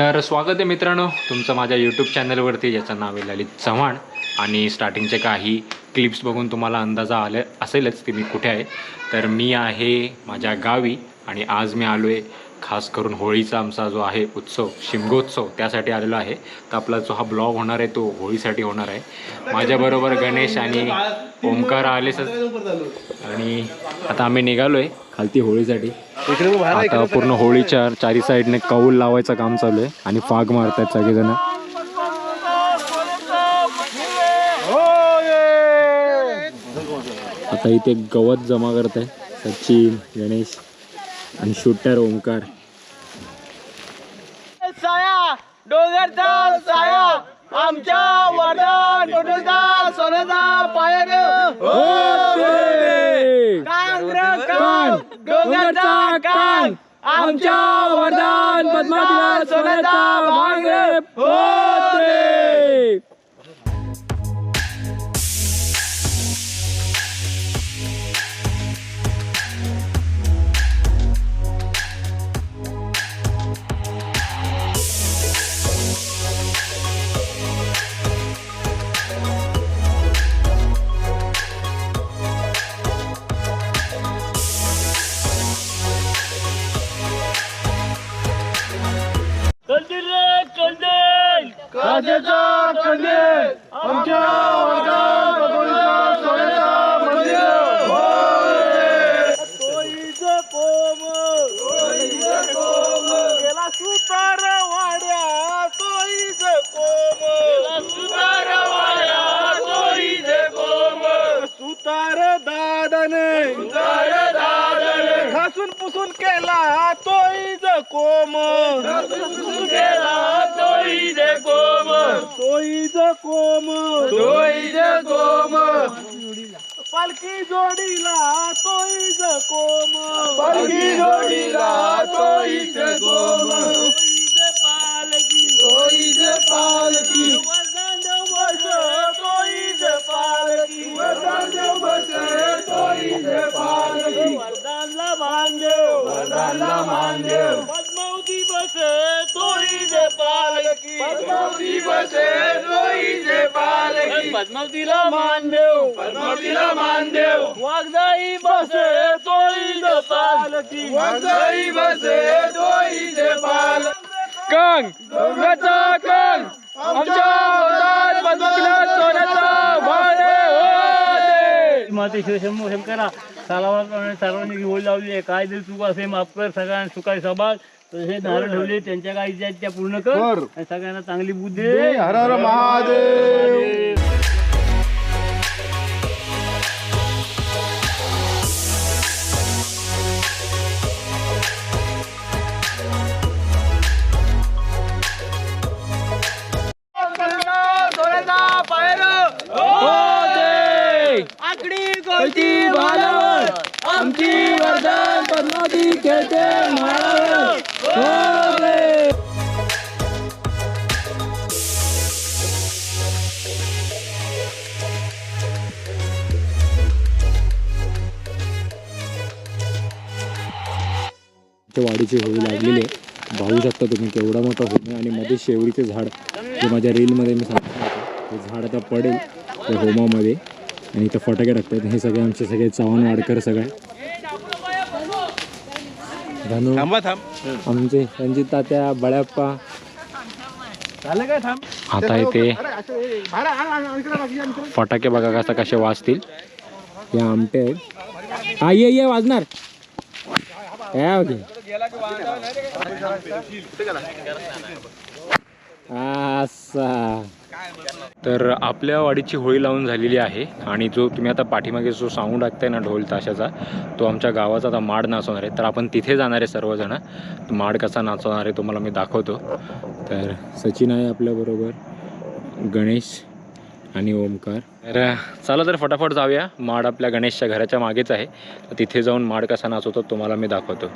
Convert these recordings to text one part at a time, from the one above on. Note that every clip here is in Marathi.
तर स्वागत आहे मित्रांनो. तुमचं माझ्या यूट्यूब चॅनलवरती ज्याचं नाव आहे ललित चव्हाण. आणि स्टार्टिंगचे काही क्लिप्स बघून तुम्हाला अंदाजा आले असेलच की मी कुठे आहे. तर मी आहे माझ्या गावी आणि आज मी आलो आहे खास करून होळीचा आमचा जो आहे उत्सव शिमगोत्सव त्यासाठी आलेलो आहे. तर आपला जो हा ब्लॉग होणार आहे तो होळीसाठी होणार आहे. माझ्याबरोबर गणेश आणि ओमकार आलेच. आणि आता आम्ही निघालो आहे खालती होळीसाठी. आता पूर्ण होळीच्या चारी साईडने कौल लावायचं काम चालू आहे आणि फाग मारतायत सगळेजण. आता इथे गवत जमा करत आहे सचिन गणेश आणि शूटर आमच्या टोटलचा सोन्याचा कान आमच्या वरदान पद्मावतीला सोन्याचा भाग कोम तोईचं कोम पालखी जोडीला तोईच कोम पालखी जोडीला तोईच कोम पालखी तोईच पालखी वरदान बस पालखी वरदान बस तोईच पालखी. वरदानला मानदेव वरदानला पद्मावती बस तोईच पालखी. पद्मावतीला मानदेव पद्मावतीला मानदेव वागदाई बसे तोईच पालखी. वागदाई बसे तोईच पालखी. कंग कंग. आमच्या पद्मावतीला सोन्याचा माते शिवशंभू शंकरा सालावाप्रमाणे सर्वांनी होळी लावली आहे. काय दिल चूक असे माफ कर. सगळ्यांना सुखाई सभाग तसे नारळ ठेवले. त्यांच्या आहेत त्या पूर्ण कर. आणि सगळ्यांना चांगली बुद्धी. हर हर महादेव. खेळती कोणती बालावर. आमची वर्धन पद्मावती खेळते माळावर होते. ते वाडीची होळी लागलेली. आहे पाहू शकता तुम्ही केवढा मोठा होणे आणि मध्ये शेवरीचे झाड जे माझ्या रीलमध्ये मी सांगितलं ते झाड आता पडेल त्या होमामध्ये. आणि इथं फटाके टाकतात हे सगळे आमचे सगळे चव्हाण वाडकर सगळे. धनु आमचे रणजित तात्या बळ्याप्पा. झालं काय थांब? आता इथे. फटाके बघा कसा कसे वाजतील. हे आमटे आहेत. हा ये ये वाजणार. या ओके. असा तर आपल्या वाडीची होळी लावून झालेली आहे आणि जो तुम्ही आता पाठीमागे जो साऊंड ऐकताय ना ढोल ताशाचा तो आमच्या गावाचा आता माड नाचवणार आहे. तर आपण तिथे जाणार आहे सर्वजण. माड कसा नाचवणार आहे तुम्हाला मी दाखवतो. तर सचिन आहे आपल्याबरोबर गणेश आणि ओमकार. तर चला तर फटाफट जाऊया. माड आपल्या गणेशच्या घराच्या मागेच आहे. तर तिथे जाऊन माड कसा नाचवतो तुम्हाला मी दाखवतो.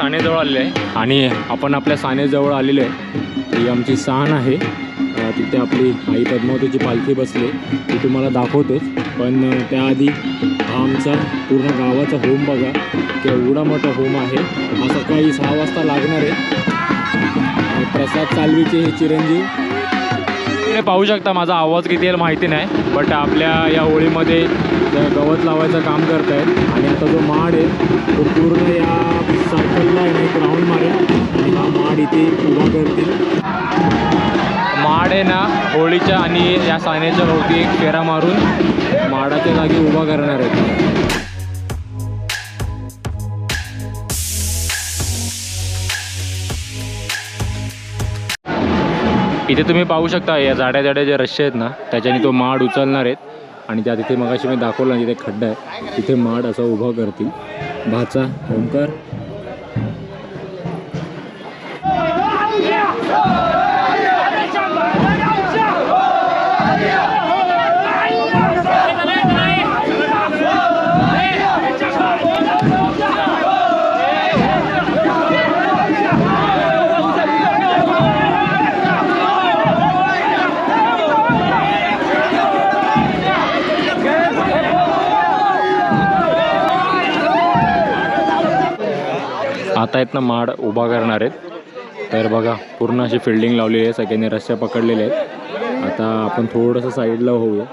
सानेजवळ आलेलं आहे. आणि आपण आपल्या सानेजवळ आलेलो आहे. ही आमची सान आहे. तिथे आपली आई पद्मावतीची पालखी बसली ती तुम्हाला दाखवतोच. पण त्याआधी हा आमचा पूर्ण गावाचा होम बघा. एवढा मोठा होम आहे. हा सकाळी सहा वाजता लागणार आहे. प्रसाद चालवीचे हे चिरंजीव. तुम्ही पाहू शकता माझा आवाज किती येईल माहिती नाही बट आपल्या या होळीमध्ये गवत लावायचं काम करत आहेत आणि आता जो माड आहे तो पूर्ण या सर्कलला आहे एक राऊंड मारेल आणि हा माड इथे उभा करतील. माड आहे ना होळीच्या आणि या साण्याच्या भोवती एक फेरा मारून माडाच्या जागी उभा करणार आहेत. इथे तुम्ही पाहू शकता या जाड्या जाड्या ज्या रश्या आहेत ना त्याच्याने तो माड उचलणार आहेत. आणि त्या तिथे मगाशी मी दाखवलं तिथे खड्डा आहे तिथे माड असा उभा करतील. भाचा ओंकार आता आहेत ना माड उभा करणार आहेत. तर बघा पूर्ण अशी फिल्डिंग लावलेली आहे. सगळ्यांनी रस्त्या पकडलेले आहेत. आता आपण थोडंसं साईडला होऊया.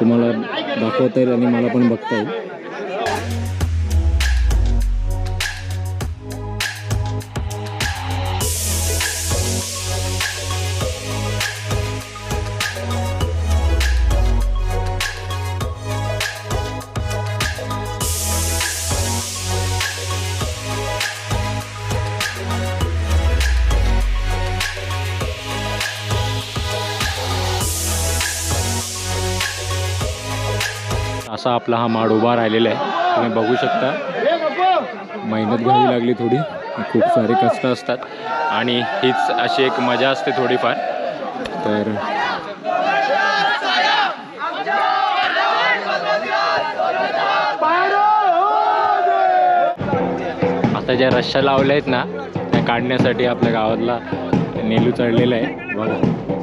तुम्हाला दाखवता येईल आणि मला पण बघता येईल. असा आपला हा माड उभा राहिलेला आहे. तुम्ही बघू शकता. मेहनत घ्यावी लागली थोडी. खूप सारे कष्ट असतात. आणि हीच अशी एक मजा असते थोडीफार. तर आता ज्या रश्या लावल्या आहेत ना त्या काढण्यासाठी आपल्या गावातला नेलू चढलेला आहे. बघा.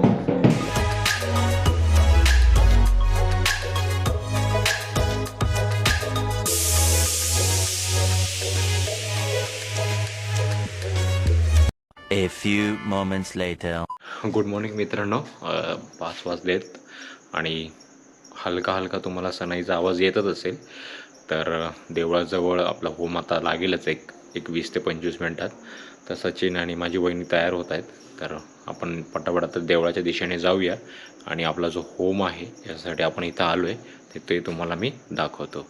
A few moments later. Good morning मित्रांनो. पाच वाजलेत आणि हलका हलका तुम्हाला सणाईचा आवाज येतच असेल. तर देवळाजवळ आपला होम आता लागेलच एक एक वीस ते पंचवीस मिनटात. तर सचिन आणि माझी वहिनी तयार होत आहेत. तर आपण पटापट आता देवळाच्या दिशेने जाऊया. आणि आपला जो होम आहे यासाठी आपण इथं आलो आहे ते तुम्हाला मी दाखवतो.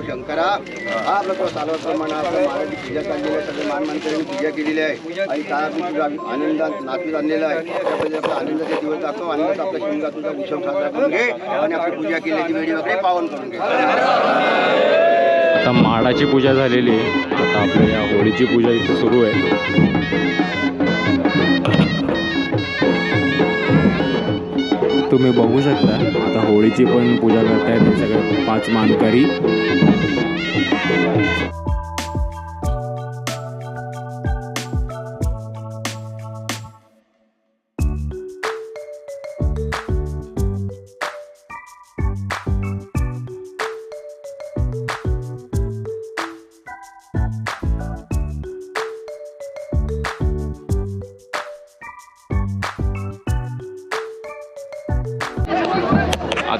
शंकरा हा आपला तो सालवत पूजा चाललेली आहे सगळे पूजा केलेली आहे आणि त्या आनंदात नाचून आणलेला आहे त्यापैकी आपला दिवस दाखव आनंदात आपल्या शिमगा तुझा उत्सव साजरा करून घे आणि आपली पूजा केल्याची वेळी वगैरे पावन करून घे आता माडाची पूजा झालेली आहे. आता आपल्या या होळीची पूजा इथे सुरू आहे. तुम्ही बघू शकता. आता होळीची पण पूजा करतायत हे सगळे पाच मानकरी.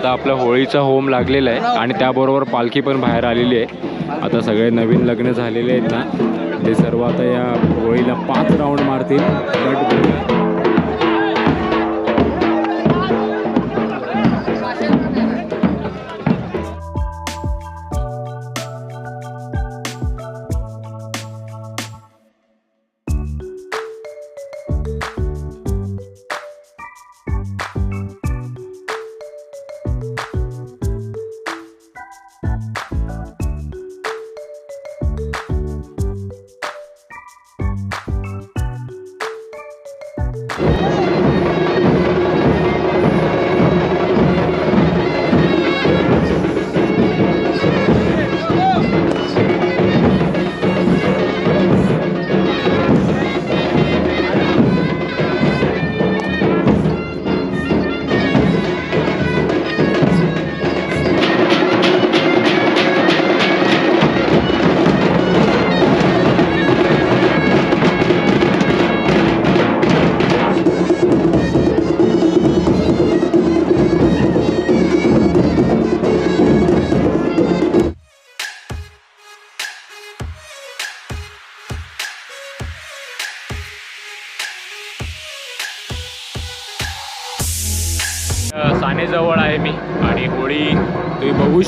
आता आपला होळीचा होम लागलेला आहे आणि त्याबरोबर पालखी पण बाहेर आलेली आहे. आता सगळे नवीन लग्न झालेले आहेत ना. ते सर्व आता या होळीला पाच राऊंड मारतील. गट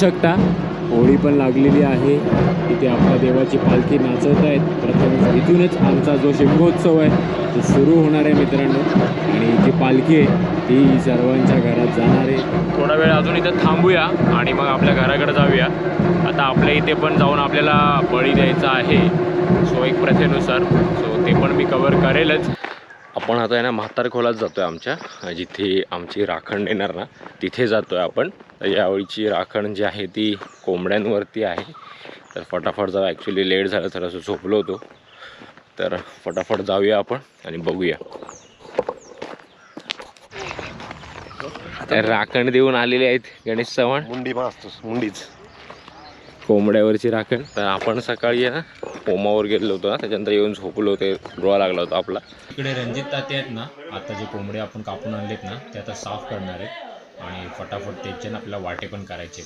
शकता. होळी पण लागलेली आहे. इथे आपल्या देवाची पालखी नाचत आहेत. प्रथम इथूनच आमचा जो शिमगोत्सव आहे तो सुरू होणार आहे मित्रांनो. आणि जी पालखी आहे ती सर्वांच्या घरात जाणार आहे. थोडा वेळ अजून इथं थांबूया आणि मग आपल्या घराकडे जाऊया. आता आपल्या इथे पण जाऊन आपल्याला बळी द्यायचा आहे. सो एक प्रथेनुसार. सो ते पण मी कवर करेलच. आपण आता आहे ना म्हातार खोलात जातो आहे आमच्या. जिथे आमची राखण येणार ना तिथे जातो आहे आपण. तर यावेळीची राखण जी आहे ती कोंबड्यांवरती आहे. तर फटाफट जाऊ ॲक्च्युली लेट झालं तर असं झोपलो होतो. तर फटाफट जाऊया आपण आणि बघूया. तर राखण देऊन आलेले आहेत गणेश चव्हाण. मुंडी पण असतोस मुंडीच. कोंबड्यावरची राखण. तर आपण सकाळी ना होमावर गेलो होतो ना त्याच्यानंतर येऊन झोपलो होते डोळा लागला होता आपला. इकडे रणजित ताते आहेत ना आता जे कोंबडे आपण कापून आणलेत ना ते आता साफ करणार आहेत. आणि फटाफट त्याच्यानं आपल्याला वाटे पण करायचे.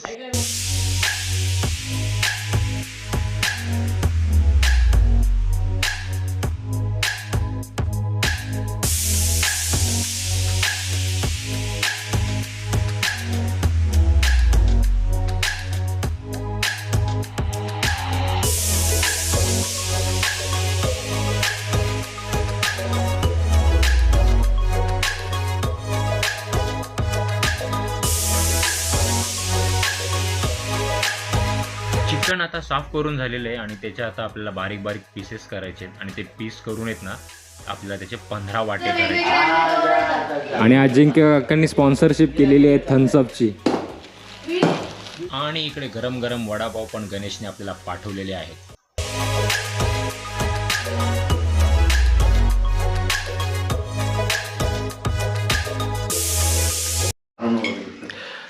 आता साफ करून झालेलं आहे आणि त्याचे आता आपल्याला बारीक बारीक पीसेस करायचे आहेत. आणि ते पीस करून येत ना आपल्याला त्याचे पंधरा वाटे करायचे आणि अजिंक्य काकांनी स्पॉन्सरशिप केलेली आहे थम्सअपची आणि इकडे गरम गरम वडापाव पण गणेशने आपल्याला पाठवलेले आहेत.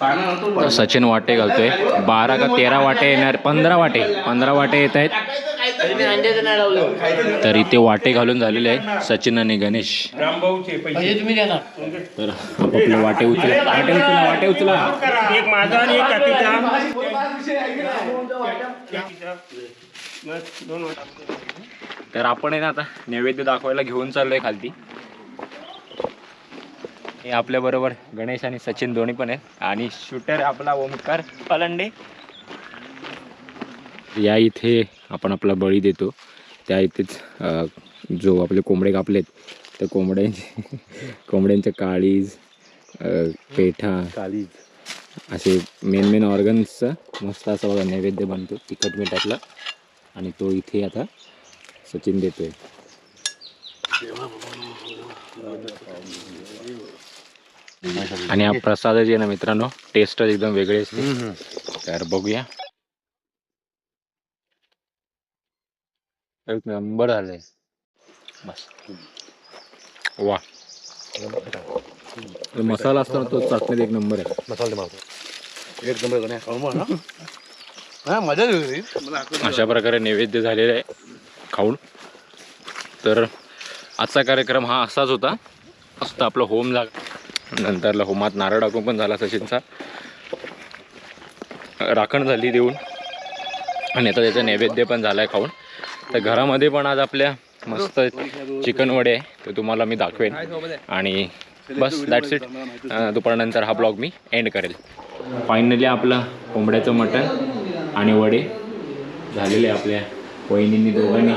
तर सचिन वाटे घालतोय. बारा का तेरा वाटे येणार? पंधरा वाटे. पंधरा वाटे येत आहेत. तर इथे वाटे घालून झालेले आहे सचिन आणि गणेश. तर आपापले वाटे उचला. वाटे उचला वाटे उचला. एक माझा आणि एक तर आपण आहे ना आता नैवेद्य दाखवायला घेऊन चाललोय खालती. हे आपल्या बरोबर गणेश आणि सचिन दोन्ही पण आहेत. आणि शूटर आपला ओमकार पलंडे. या इथे आपण आपला बळी देतो. त्या इथेच जो आपले कोंबडे कापलेत त्या कोंबड्यांचे कोंबड्यांच्या काळीज पेठा कालीज असे मेन मेन ऑर्गन्सचा मस्त असा बघा नैवेद्य बनतो तिखट मिठातला. आणि तो इथे आता सचिन देतोय. आणि हा प्रसाद जे आहे ना मित्रांनो टेस्टच एकदम वेगळी असते. तर बघूया. एक नंबर झालंय. बस. वा. मसाला असताना तो चटणीत एक नंबर आहे. मसाले एक नंबर अशा प्रकारे नैवेद्य झालेलं आहे खाऊन. तर आजचा कार्यक्रम हा असाच होता. मस्त आपलं होम झालं. नंतरला होमात नारळ टाकून पण झाला सचिनचा. राखण झाली देऊन. आणि आता त्याचं नैवेद्य पण झालं आहे खाऊन. तर घरामध्ये पण आज आपल्या मस्त चिकन वडे आहे. ते तुम्हाला मी दाखवेन. आणि बस दॅट्स इट दुपारनंतर हा ब्लॉग मी एंड करेल. फायनली आपलं कोंबड्याचं मटण आणि वडे झालेले आपल्या वहिनींनी दोघांनी.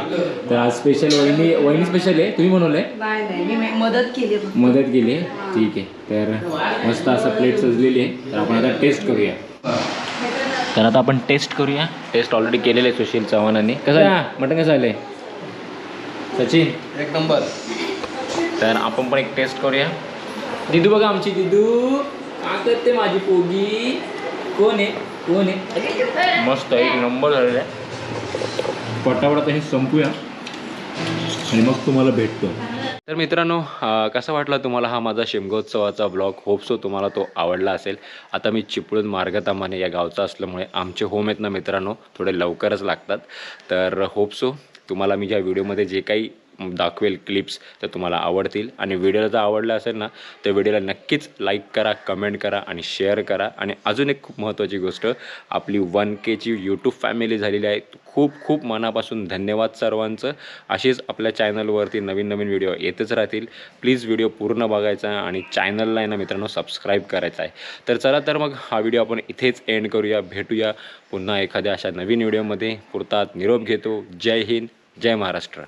तर आज स्पेशल वहिनी वहिनी स्पेशल आहे? तुम्ही बनवलंय? नाही नाही. मी मदत केली. मदत केली आहे? ठीक आहे. तर मस्त असं प्लेट सजलेली आहे. तर आपण आता टेस्ट करूया. तर आता आपण टेस्ट करूया. टेस्ट ऑलरेडी केलेलं आहे सुशील चव्हाणांनी कसं आहे मटण कसं आलंय सचिन? एक नंबर. तर आपण पण एक टेस्ट करूया. दिदू बघा आमची दिदू. का करते माझी पोगी कोण आहे? कोण आहे? मस्त एक नंबर झालेला आहे. पटापट आता हे संपूया. आणि मग तुम्हाला भेटतो. तर मित्रांनो कसा वाटला तुम्हाला हा माझा शिमगोत्सवाचा ब्लॉग होपसो तुम्हाला तो आवडला असेल. आता मी चिपळूण मार्गतामाने या गावचा असल्यामुळे आमचे होम आहेत ना मित्रांनो थोडे लवकरच लागतात. तर होपसो तुम्हाला मी ज्या व्हिडिओमध्ये जे काही दाखवेल क्लिप्स तर तुम्हाला आवडतील. आणि व्हिडिओला जर आवडला असेल ना तर व्हिडिओला नक्कीच लाईक करा कमेंट करा आणि शेअर करा. आणि अजून एक खूप महत्त्वाची गोष्ट आपली वन केची यूट्यूब फॅमिली झालेली आहे. खूप खूप मनापासून धन्यवाद सर्वांचं. असेच आपल्या चॅनलवरती नवीन नवीन व्हिडिओ येतच राहतील. प्लीज व्हिडिओ पूर्ण बघायचा आणि चॅनलला आहे ना मित्रांनो सबस्क्राईब करायचा आहे. तर चला तर मग हा व्हिडिओ आपण इथेच एंड करूया. भेटूया पुन्हा एखाद्या अशा नवीन व्हिडिओमध्ये पुरतात निरोप घेतो. जय हिंद जय महाराष्ट्र.